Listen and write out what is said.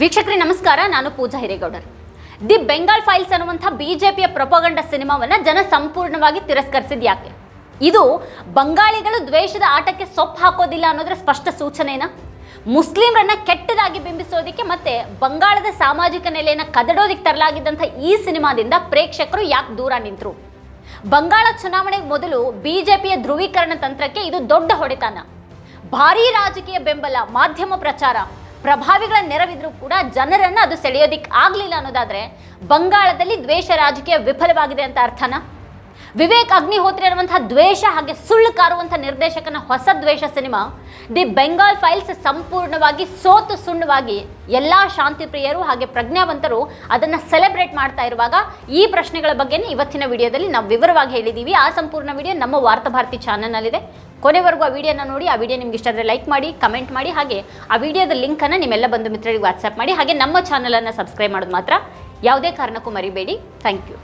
ವೀಕ್ಷಕರೇ, ನಮಸ್ಕಾರ. ನಾನು ಪೂಜಾ ಹಿರೇಗೌಡರ್. ದಿ ಬೆಂಗಾಲ್ ಫೈಲ್ಸ್ ಅನ್ನುವಂಥ ಬಿಜೆಪಿಯ ಪ್ರೊಪಗಂಡ ಸಿನಿಮಾವನ್ನು ಜನ ಸಂಪೂರ್ಣವಾಗಿ ತಿರಸ್ಕರಿಸಿದ ಯಾಕೆ? ಇದು ಬಂಗಾಳಿಗಳು ದ್ವೇಷದ ಆಟಕ್ಕೆ ಸೊಪ್ಪು ಹಾಕೋದಿಲ್ಲ ಅನ್ನೋದ್ರ ಸ್ಪಷ್ಟ ಸೂಚನೆನಾ? ಮುಸ್ಲಿಮರನ್ನ ಕೆಟ್ಟದಾಗಿ ಬಿಂಬಿಸೋದಕ್ಕೆ ಮತ್ತೆ ಬಂಗಾಳದ ಸಾಮಾಜಿಕ ನೆಲೆಯನ್ನು ಕದಡೋದಕ್ಕೆ ತರಲಾಗಿದ್ದಂಥ ಈ ಸಿನಿಮಾದಿಂದ ಪ್ರೇಕ್ಷಕರು ಯಾಕೆ ದೂರ ನಿಂತರು? ಬಂಗಾಳ ಚುನಾವಣೆಗೆ ಮೊದಲು ಬಿಜೆಪಿಯ ಧ್ರುವೀಕರಣ ತಂತ್ರಕ್ಕೆ ಇದು ದೊಡ್ಡ ಹೊಡೆತನ. ಭಾರೀ ರಾಜಕೀಯ ಬೆಂಬಲ, ಮಾಧ್ಯಮ ಪ್ರಚಾರ ಪ್ರಭಾವಿಗಳ ನೆರವಿದ್ರೂ ಕೂಡ ಜನರನ್ನು ಅದು ಸೆಳೆಯೋದಿಕ್ ಆಗಲಿಲ್ಲ ಅನ್ನೋದಾದ್ರೆ ಬಂಗಾಳದಲ್ಲಿ ದ್ವೇಷ ರಾಜಕೀಯ ವಿಫಲವಾಗಿದೆ ಅಂತ ಅರ್ಥನಾ? ವಿವೇಕ್ ಅಗ್ನಿಹೋತ್ರಿ ಅನ್ನುವಂಥ ದ್ವೇಷ ಹಾಗೆ ಸುಳ್ಳು ಕಾರುವಂಥ ನಿರ್ದೇಶಕನ ಹೊಸ ದ್ವೇಷ ಸಿನಿಮಾ, ದಿ ಬೆಂಗಾಲ್ ಫೈಲ್ಸ್ ಸಂಪೂರ್ಣವಾಗಿ ಸೋತು ಸುಣ್ಣವಾಗಿ ಎಲ್ಲ ಶಾಂತಿ ಪ್ರಿಯರು ಹಾಗೆ ಪ್ರಜ್ಞಾವಂತರು ಅದನ್ನು ಸೆಲೆಬ್ರೇಟ್ ಮಾಡ್ತಾ ಇರುವಾಗ ಈ ಪ್ರಶ್ನೆಗಳ ಬಗ್ಗೆನೇ ಇವತ್ತಿನ ವಿಡಿಯೋದಲ್ಲಿ ನಾವು ವಿವರವಾಗಿ ಹೇಳಿದ್ದೀವಿ ಆ ಸಂಪೂರ್ಣ ವಿಡಿಯೋ ನಮ್ಮ ವಾರ್ತಾಭಾರತಿ ಚಾನಲ್ನಲ್ಲಿದೆ. ಕೊನೆವರೆಗೂ ಆ ವಿಡಿಯೋನ ನೋಡಿ, ಆ ವಿಡಿಯೋ ನಿಮ್ಗೆ ಇಷ್ಟ ಆದರೆ ಲೈಕ್ ಮಾಡಿ, ಕಮೆಂಟ್ ಮಾಡಿ, ಹಾಗೆ ಆ ವಿಡಿಯೋದ ಲಿಂಕನ್ನು ನಿಮ್ಮೆಲ್ಲ ಬಂಧು ಮಿತ್ರರಿಗೆ ವಾಟ್ಸಪ್ ಮಾಡಿ, ಹಾಗೆ ನಮ್ಮ ಚಾನಲನ್ನು ಸಬ್ಸ್ಕ್ರೈಬ್ ಮಾಡೋದು ಮಾತ್ರ. ಯಾವುದೇ ಕಾರಣಕ್ಕೂ ಮರಿಬೇಡಿ. Thank you.